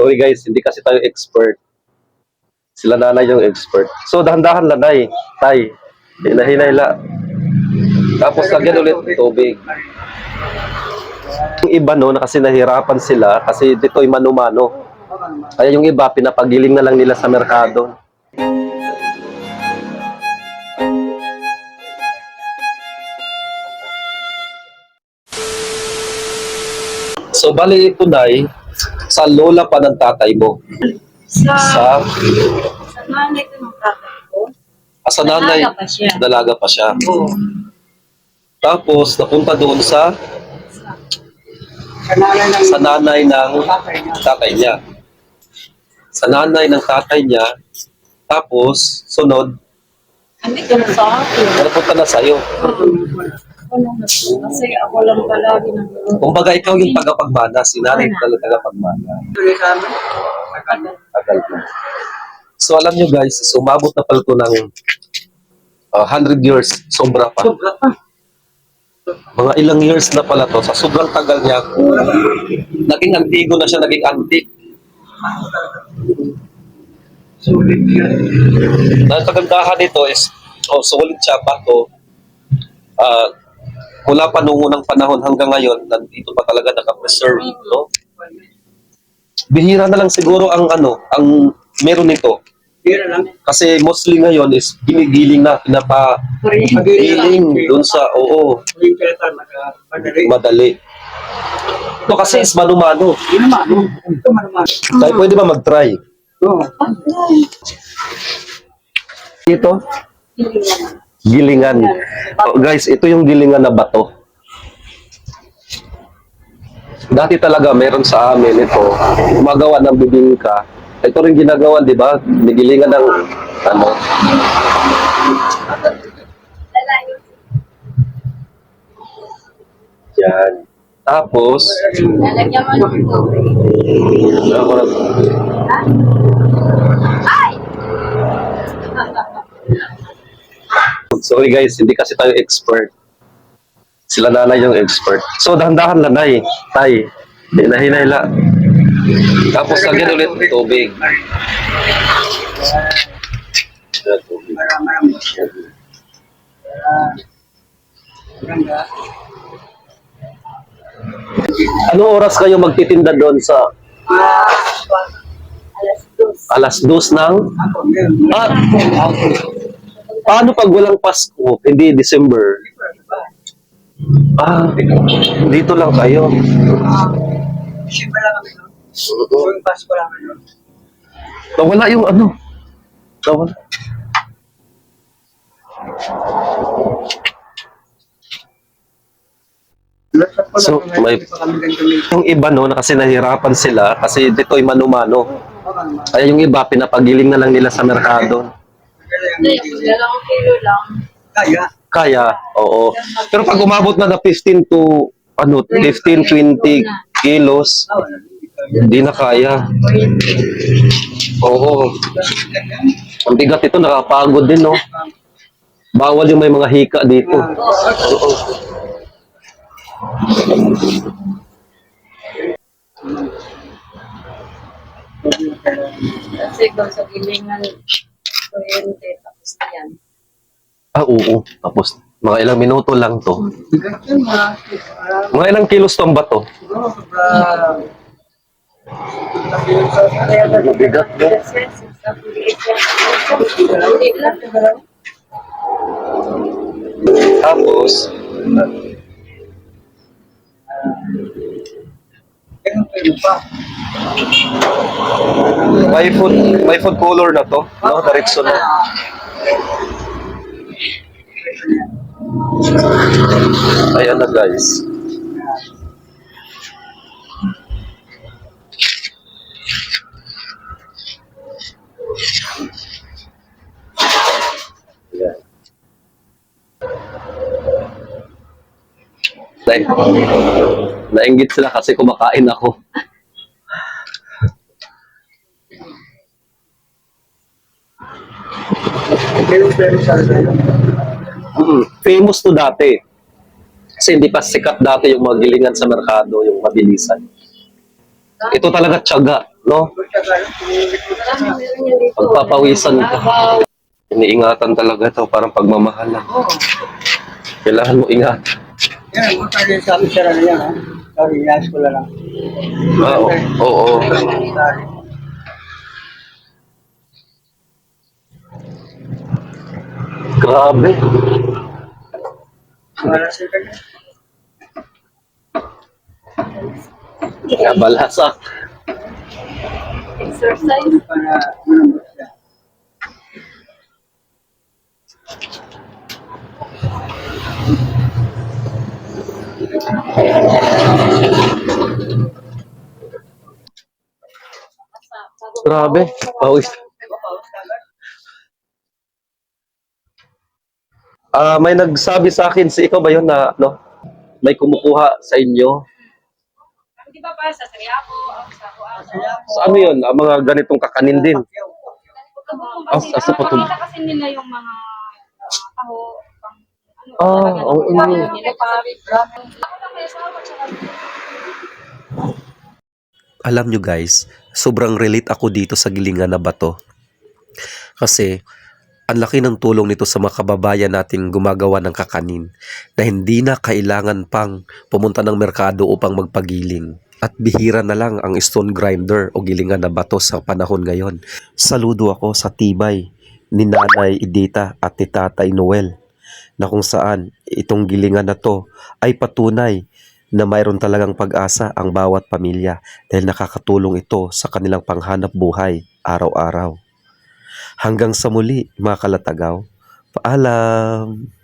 Sorry guys, hindi kasi tayo expert. Sila nanay yung expert. So, dahan-dahan lanay. Tay. Hila-hila-hila. Tapos lagyan ulit tubig. Yung iba no, na kasi nahirapan sila kasi dito'y mano-mano. Kaya yung iba, pinapagiling na lang nila sa merkado. So, bali ito na sa lola pa ng tatay mo. Sa, Sa, sa nanay ko ng tatay ko. ah, sa nanay, Dalaga pa siya. dalaga pa siya. Tapos, napunta doon sa sa nanay ng tatay niya. Sa nanay ng tatay niya, tapos, sunod, Hindi ko na sa akin. napunta na sa'yo. Ako lang na po. Kasi ako lang palagi ng Kumbaga, ikaw yung tagapagmana, si nanay talaga tagapagmana. Tagal na. So, alam nyo guys, is umabot na pala ito ng ah, 100 years, sobra pa. Mga ilang years na pala to, sa sobrang tagal niya, naging antigo na siya, naging antique. Ang kagandahan nito is, oh, solid siya, bato. Ah, mula pa noong unang panahon hanggang ngayon, nandito pa talaga nakapreserve, no? Bihira na lang siguro ang ano, ang meron nito. Kasi mostly ngayon is ginigiling na, pinapa giling doon sa, oo, madali. Ito kasi is mano-mano. Tayo pwede ba mag-try? Ito, gilingan. Oh, guys, ito yung gilingan na bato. Dati talaga meron sa amin ito, gumagawa ng bibingka. Ito rin ginagawa, di ba? Nigilingan ng ano. Yan. Tapos, Lalagyan mo ng tubig. ako na, sorry guys, hindi kasi tayo expert. Sila nanay yung expert. So, dahan-dahan lanay. Tay. Hila-hila. Tapos, lagyan ulit tubig. Ano oras kayo magtitinda doon sa Alas dos. alas dos ng... Ah, paano pag walang Pasko, hindi December? Ah, dito lang kayo. Nawala yung ano. Nawala. So, may, yung iba no, na kasi nahirapan sila kasi dito'y mano-mano. Kaya yung iba, pinapagiling na lang nila sa merkado. Hindi, dalawang kilo lang. Kaya, oo. Pero pag umabot na na 15 to, ano, 15, 20 kilos, hindi na kaya. Oo. Ang bigat ito, nakapagod din, no? Bawal yung may mga hika dito. Oo. Kasi kung sa gilingan, kuryente, tapos yan. Ah, oo. Tapos, mga ilang minuto lang to. Mga ilang kilos to ang bato. Bigat, lang. Tapos, may food, may food color na to, no? Diretso na. Ayan na guys. Ayan. Nainggit sila kasi kumakain ako. Mm, famous to dati. Kasi hindi pa sikat dati yung mga gilingan sa merkado, yung mabilisan. Ito talaga tiyaga, no? Pagpapawisan ka. Iniingatan talaga ito, parang pagmamahal lang. Kailangan mo ingat. Yan, mga tayo sa amin sira na yan, ha? Sorry, yas ko lang. Ah, oo, oo. Grabe. Balasa. Exercise. Grabe. Pawis. Ah, may nagsabi sa akin si ikaw ba 'yon na no? May kumukuha sa inyo. Di ba pa sa Sariaco, sa? Sa ano 'yon? Ang mga ganitong kakanin din. Ah, Ah, sa Putol. Pakita kasi nila yung mga ah, taho, pang ano, Ah, ano, may asawa, tsaka alam nyo guys, sobrang relate ako dito sa gilingan na bato. Kasi, ang laki ng tulong nito sa mga kababayan natin gumagawa ng kakanin na hindi na kailangan pang pumunta ng merkado upang magpagiling. At bihira na lang ang stone grinder o gilingan na bato sa panahon ngayon. Saludo ako sa tibay ni Nanay Idita at ni Tatay Noel na kung saan itong gilingan na to ay patunay na mayroon talagang pag-asa ang bawat pamilya dahil nakakatulong ito sa kanilang panghanap buhay araw-araw. Hanggang sa muli mga kalatagaw, paalam!